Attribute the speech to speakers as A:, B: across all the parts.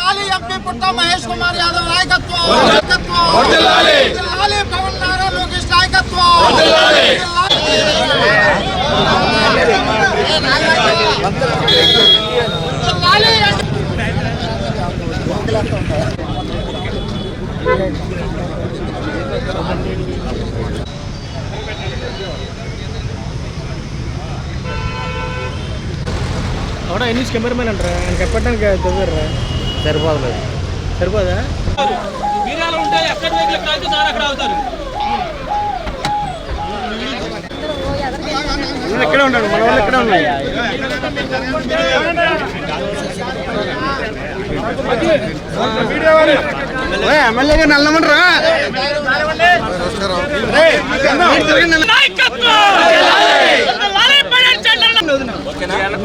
A: లాలి ఎంపీ పుట్ట మహేష్ కుమార్ యాదవ్ నాయకత్వం నాయకత్వం లాలి పవన్ నారా లోకేష్ నాయకత్వం
B: కెమెరామెన్ అంటారా? ఆయన చెప్పడానికి దగ్గర
C: సరిపోదు
B: సరిపోదా?
D: మీరాలు ఉంటే ఎక్కడ వెహికల్ కాల్చి సార్ అక్కడ అవుతారు.
B: ఇక్కడే ఉన్నాడు మన వాళ్ళు ఇక్కడే ఉన్నాయి ఎమ్మెల్యే గారు నల్లమంటారా?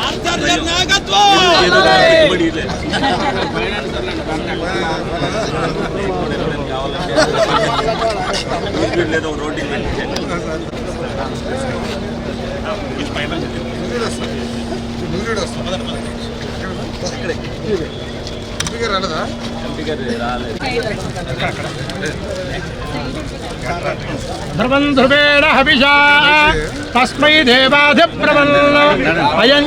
B: నాగేశ్వరరావు గారు పక్కకు ఉండండి సైడ్ ధ్రువం ధ్రువేణ హవిషా తస్మై దేవాధిప్రవల్ల అయం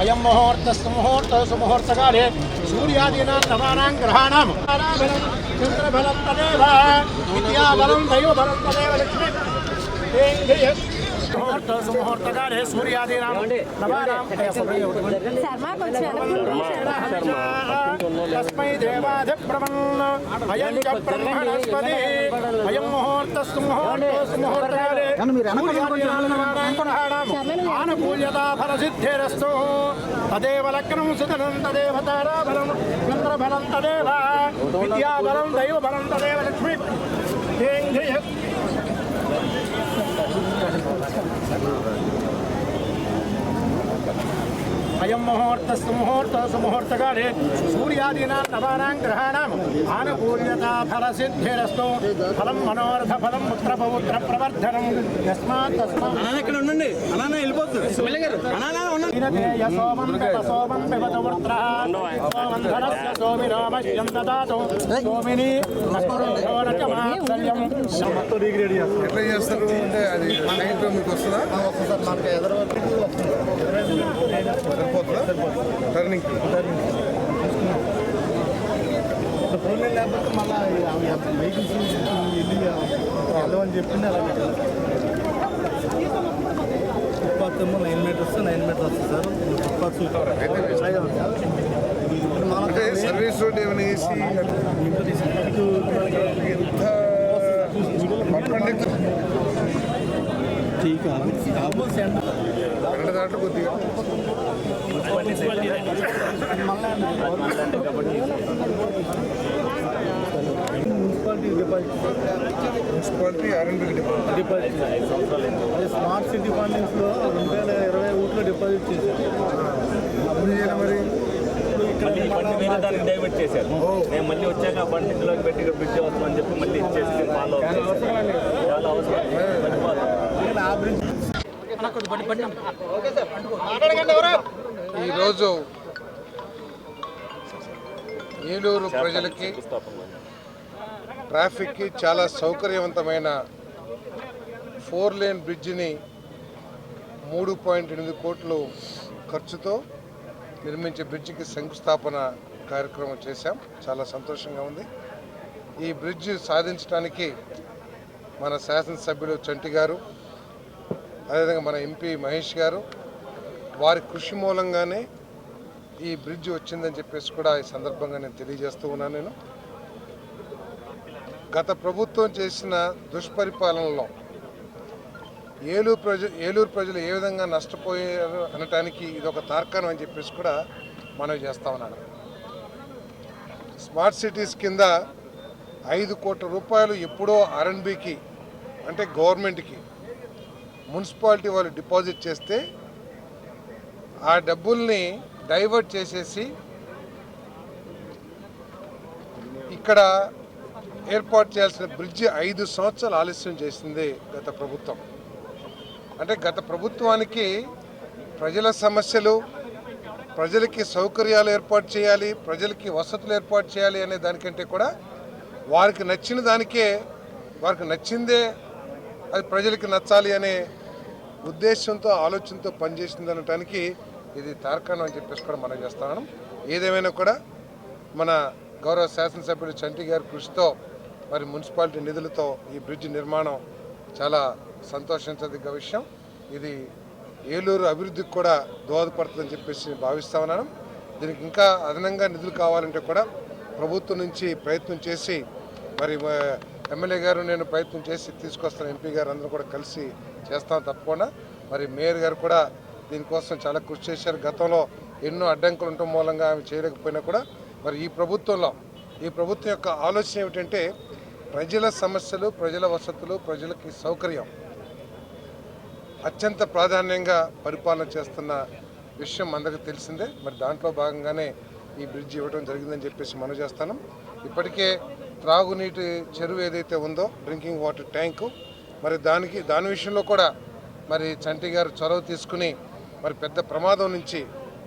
B: అయం ముహూర్తస్సు ముహూర్త సుముహూర్తకాలే సూర్యాదీనా నవానాం గ్రహాణం బలం తదేవ విద్యాబలం దైవబలం తదేవ లక్ష్మీ ముహూర్త సుముహూర్తకాలే సూర్యాదీనాం నవానాం
E: శర్మకు వచ్చాను
B: తస్మై దేవాధిప్రవన్న అయం చ బ్రహ్మణస్పతి అయం ముహూర్త సుముహూర్త ముహూర్తకాలే ఆనుకూల్యతాఫలసిద్ధిరస్తు తదేవ లగ్నం సుధనం తదేవ తారాబలం చంద్రబలం తదేవ విద్యాబలం దైవబలం తదేవ లక్ష్మీ uh, అయం ముహూర్త సుముహూర్తకాలే సూర్యాదీనాం నవానాం గ్రహాణం ఆనుకూల్యతా ఫలసిద్ధిరస్తు ఫలం మనోరథ ఫలం పుత్ర పౌత్ర ప్రవర్ధనం యస్మాత్ తస్మాత్
C: ఇక్కడ ఉండండి. అన్నా వెళ్ళిపోతుంది అన్నా ఉండండి.
B: సోమం సోమం పిబత వృత్ర। సోమం ధనస్య సోమినో మహ్యం దదాతు సోమిని నష్టం
F: ఎట్లా చేస్తారు? అంటే అది నైట్ మీకు వస్తుందా?
B: ఎదురు
F: సరిపోతుందా? టర్నింగ్
B: లేకపోతే మళ్ళీ వెహికల్స్ వెళ్ళి వెళ్ళమని చెప్పింది అలా ఫుట్పాత్ ఏమో nine metres nine metres sir
F: footpath service road ఏమైనా వేసి ఎంత రెండు దాంట్లో కొద్దిగా
B: municipality deposit
F: municipality
B: R and B department deposit అదే స్మార్ట్ సిటీ ఫండింగ్స్లో రెండు వేల ఇరవై ఒకటిలో డిపాజిట్ చేశారు.
F: అప్పుడు చేయడం మరి.
G: మళ్ళీ ఈ బండి వేరే దానికి డైవర్ట్ చేశారు. నేను మళ్ళీ వచ్చాక బండి ఇందులోకి పెట్టి ఇక్కడ బ్రిడ్జ్ వస్తామని చెప్పి మళ్ళీ ఇచ్చేసి ఫాలో అవుతాను చాలా అవసరం మర్చిపోతాను
F: ఈరోజు ఏలూరు ప్రజలకి ట్రాఫిక్కి చాలా సౌకర్యవంతమైన ఫోర్ లేన్ బ్రిడ్జిని మూడు పాయింట్ ఎనిమిది కోట్లు ఖర్చుతో నిర్మించే బ్రిడ్జికి శంకుస్థాపన కార్యక్రమం చేశాం. చాలా సంతోషంగా ఉంది. ఈ బ్రిడ్జ్ సాధించడానికి మన శాసనసభ్యులు చంటి గారు అదేవిధంగా మన ఎంపీ మహేష్ గారు వారి కృషి మూలంగానే ఈ బ్రిడ్జ్ వచ్చిందని చెప్పేసి కూడా ఈ సందర్భంగా నేను తెలియజేస్తూ ఉన్నాను నేను. గత ప్రభుత్వం చేసిన దుష్పరిపాలనలో ఏలూరు ప్రజ ఏలూరు ప్రజలు ఏ విధంగా నష్టపోయారు అనటానికి ఇది ఒక తార్కాణం అని చెప్పేసి కూడా మనవి చేస్తా ఉన్నాను. స్మార్ట్ సిటీస్ కింద ఐదు కోట్ల రూపాయలు ఎప్పుడో ఆర్ఎన్బికి అంటే గవర్నమెంట్కి మున్సిపాలిటీ వాళ్ళు డిపాజిట్ చేస్తే ఆ డబ్బుల్ని డైవర్ట్ చేసేసి ఇక్కడ ఏర్పాటు చేయాల్సిన బ్రిడ్జి ఐదు సంవత్సరాలు ఆలస్యం చేసింది గత ప్రభుత్వం. అంటే గత ప్రభుత్వానికి ప్రజల సమస్యలు ప్రజలకి సౌకర్యాలు ఏర్పాటు చేయాలి ప్రజలకి వసతులు ఏర్పాటు చేయాలి అనే దానికంటే కూడా వారికి నచ్చిన దానికే వారికి నచ్చిందే అది ప్రజలకి నచ్చాలి అనే ఉద్దేశంతో ఆలోచనతో పనిచేసింది అనటానికి ఇది తార్కాణం అని చెప్పేసి కూడా మనం చేస్తున్నాం. ఏదేమైనా కూడా మన గౌరవ శాసనసభ్యుడు చంటి గారి కృషితో మరి మున్సిపాలిటీ నిధులతో ఈ బ్రిడ్జ్ నిర్మాణం చాలా సంతోషించదగ్గ విషయం. ఇది ఏలూరు అభివృద్ధికి కూడా దోహదపడుతుందని చెప్పేసి నేను భావిస్తా ఉన్నాను. దీనికి ఇంకా అదనంగా నిధులు కావాలంటే కూడా ప్రభుత్వం నుంచి ప్రయత్నం చేసి మరి ఎమ్మెల్యే గారు నేను ప్రయత్నం చేసి తీసుకొస్తాను ఎంపీ గారు అందరూ కూడా కలిసి చేస్తాను తప్పకుండా. మరి మేయర్ గారు కూడా దీనికోసం చాలా కృషి చేశారు. గతంలో ఎన్నో అడ్డంకులు ఉండటం మూలంగా ఆమె చేయలేకపోయినా కూడా మరి ఈ ప్రభుత్వంలో ఈ ప్రభుత్వం యొక్క ఆలోచన ఏమిటంటే ప్రజల సమస్యలు ప్రజల వసతులు ప్రజలకి సౌకర్యం అత్యంత ప్రాధాన్యంగా పరిపాలన చేస్తున్న విషయం అందరికీ తెలిసిందే. మరి దాంట్లో భాగంగానే ఈ బ్రిడ్జ్ ఇవ్వడం జరిగిందని చెప్పేసి మనం చేస్తాను ఇప్పటికే త్రాగునీటి చెరువు ఏదైతే ఉందో డ్రింకింగ్ వాటర్ ట్యాంకు మరి దానికి దాని విషయంలో కూడా మరి చంటి గారు చొరవ తీసుకుని మరి పెద్ద ప్రమాదం నుంచి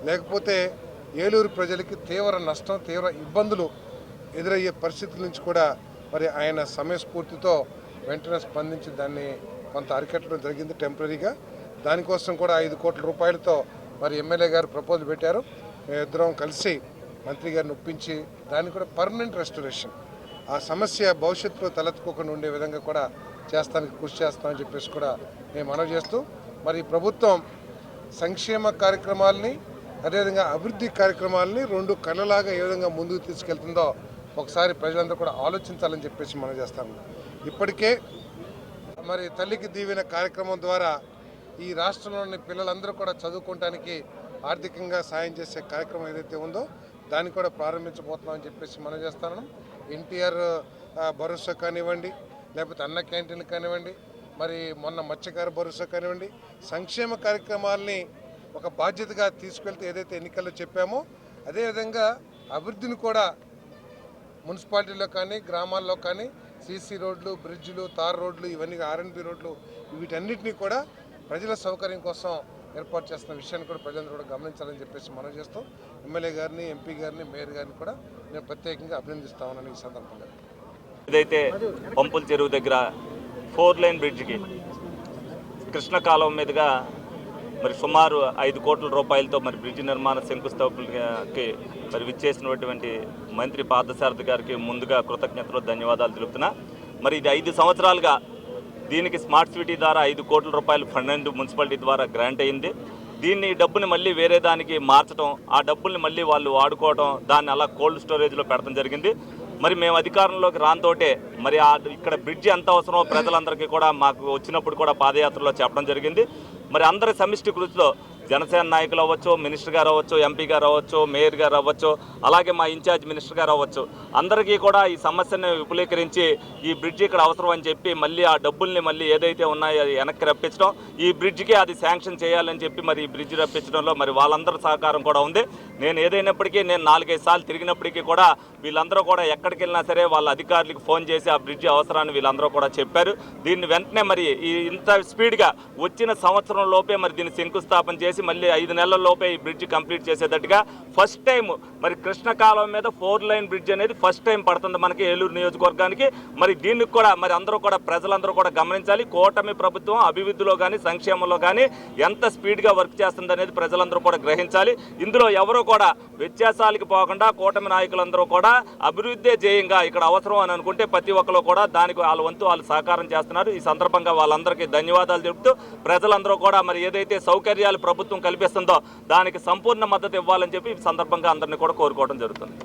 F: లేకపోతే ఏలూరు ప్రజలకి తీవ్ర నష్టం తీవ్ర ఇబ్బందులు ఎదురయ్యే పరిస్థితుల నుంచి కూడా మరి ఆయన సమయస్ఫూర్తితో వెంటనే స్పందించి దాన్ని కొంత అరికట్టడం జరిగింది టెంపరీగా. దానికోసం కూడా ఐదు కోట్ల రూపాయలతో మరి ఎమ్మెల్యే గారు ప్రపోజల్ పెట్టారు. మేమిద్దరం కలిసి మంత్రి గారిని ఒప్పించి దాన్ని కూడా పర్మనెంట్ రెస్టరేషన్ ఆ సమస్య భవిష్యత్తులో తలెత్తుకోకుండా ఉండే విధంగా కూడా చేస్తానికి కృషి చేస్తామని చెప్పేసి కూడా మేము మనవి చేస్తూ మరి ప్రభుత్వం సంక్షేమ కార్యక్రమాలని అదేవిధంగా అభివృద్ధి కార్యక్రమాలని రెండు కళ్ళలాగా ఏ విధంగా ముందుకు తీసుకెళ్తుందో ఒకసారి ప్రజలందరూ కూడా ఆలోచించాలని చెప్పేసి మనం చేస్తాము ఇప్పటికే మరి తల్లికి దీవిన కార్యక్రమం ద్వారా ఈ రాష్ట్రంలోని పిల్లలందరూ కూడా చదువుకోవటానికి ఆర్థికంగా సాయం చేసే కార్యక్రమం ఏదైతే ఉందో దాన్ని కూడా ప్రారంభించబోతున్నామని చెప్పేసి మనం చేస్తాను ఎన్టీఆర్ భరోసా కానివ్వండి లేకపోతే అన్న క్యాంటీన్లు కానివ్వండి మరి మొన్న మత్స్యకార భరోసా కానివ్వండి సంక్షేమ కార్యక్రమాల్ని ఒక బాధ్యతగా తీసుకెళ్తే ఏదైతే ఎన్నికల్లో చెప్పామో అదేవిధంగా అభివృద్ధిని కూడా మున్సిపాలిటీలో కానీ గ్రామాల్లో కానీ సీసీ రోడ్లు బ్రిడ్జ్లు తార్ రోడ్లు ఇవన్నీ ఆర్ఎన్బి రోడ్లు వీటన్నిటినీ కూడా ప్రజల సౌకర్యం కోసం ఏర్పాటు చేస్తున్న విషయాన్ని కూడా ప్రజలను కూడా గమనించాలని చెప్పేసి మనం చేస్తాం ఎమ్మెల్యే గారిని ఎంపీ గారిని మేయర్ గారిని కూడా నేను ప్రత్యేకంగా అభినందిస్తామని ఈ సందర్భంగా.
G: ఇదైతే పంపుల చెరువు దగ్గర ఫోర్ లైన్ బ్రిడ్జ్కి కృష్ణ కాలం మీదుగా మరి సుమారు ఐదు కోట్ల రూపాయలతో మరి బ్రిడ్జ్ నిర్మాణ శంకుస్థాపనకి మరి విచ్చేసినటువంటి మంత్రి పార్థసారథి గారికి ముందుగా కృతజ్ఞతలు ధన్యవాదాలు తెలుపుతున్నా. మరి ఇది ఐదు సంవత్సరాలుగా దీనికి స్మార్ట్ సిటీ ద్వారా ఐదు కోట్ల రూపాయలు ఫండ్ మున్సిపాలిటీ ద్వారా గ్రాంట్ అయింది. దీన్ని డబ్బుని మళ్ళీ వేరే దానికి మార్చడం ఆ డబ్బుల్ని మళ్ళీ వాళ్ళు వాడుకోవడం దాన్ని అలా కోల్డ్ స్టోరేజ్లో పెట్టడం జరిగింది. మరి మేము అధికారంలోకి రానితోటే మరి ఆ ఇక్కడ బ్రిడ్జి ఎంత అవసరమో ప్రజలందరికీ కూడా మాకు వచ్చినప్పుడు కూడా పాదయాత్రలో చెప్పడం జరిగింది. మరి అందరి సమిష్టి కృషిలో జనసేన నాయకులు అవ్వచ్చు మినిస్టర్ గారు అవ్వచ్చు ఎంపీ గారు అవ్వచ్చు మేయర్ గారు అవ్వచ్చు అలాగే మా ఇన్ఛార్జ్ మినిస్టర్ గారు అవ్వచ్చు. అందరికీ కూడా ఈ సమస్యను విపులీకరించి ఈ బ్రిడ్జ్ ఇక్కడ అవసరం అని చెప్పి మళ్ళీ ఆ డబ్బుల్ని మళ్ళీ ఏదైతే ఉన్నాయో అది వెనక్కి రప్పించడం ఈ బ్రిడ్జ్కి అది శాంక్షన్ చేయాలని చెప్పి మరి ఈ బ్రిడ్జ్ రప్పించడంలో మరి వాళ్ళందరి సహకారం కూడా ఉంది. నేను ఏదైనప్పటికీ నేను నాలుగైదు సార్లు తిరిగినప్పటికీ కూడా వీళ్ళందరూ కూడా ఎక్కడికి వెళ్ళినా సరే వాళ్ళ అధికారులకు ఫోన్ చేసి ఆ బ్రిడ్జ్ అవసరాన్ని వీళ్ళందరూ కూడా చెప్పారు. దీన్ని వెంటనే మరి ఈ ఇంత స్పీడ్గా వచ్చిన సంవత్సరం లోపే మరి దీన్ని శంకుస్థాపన చేసి మళ్ళీ ఐదు నెలల లోపే ఈ బ్రిడ్జ్ కంప్లీట్ చేసేటట్టుగా ఫస్ట్ టైం మరి కృష్ణ కాలం మీద ఫోర్ లైన్ బ్రిడ్జ్ అనేది ఫస్ట్ టైం పడుతుంది మనకి ఏలూరు నియోజకవర్గానికి. మరి దీనికి కూడా మరి అందరూ కూడా ప్రజలందరూ కూడా గమనించాలి. కూటమి ప్రభుత్వం అభివృద్ధిలో కానీ సంక్షేమంలో కానీ ఎంత స్పీడ్గా వర్క్ చేస్తుంది అనేది ప్రజలందరూ కూడా గ్రహించాలి. ఇందులో ఎవరూ కూడా వ్యత్యాసాలకి పోకుండా కూటమి నాయకులందరూ కూడా అభివృద్ధి జయంగా ఇక్కడ అవసరం అని అనుకుంటే ప్రతి ఒక్కరు కూడా దానికి వాళ్ళ వంతు వాళ్ళు సహకారం చేస్తున్నారు. ఈ సందర్భంగా వాళ్ళందరికీ ధన్యవాదాలు తెలుపుతూ ప్రజలందరూ కూడా మరి ఏదైతే సౌకర్యాలు ప్రభుత్వం ప్రభుత్వం కల్పిస్తుందో దానికి సంపూర్ణ మద్దతు ఇవ్వాలని చెప్పి ఈ సందర్భంగా అందరినీ కూడా కోరుకోవడం జరుగుతుంది.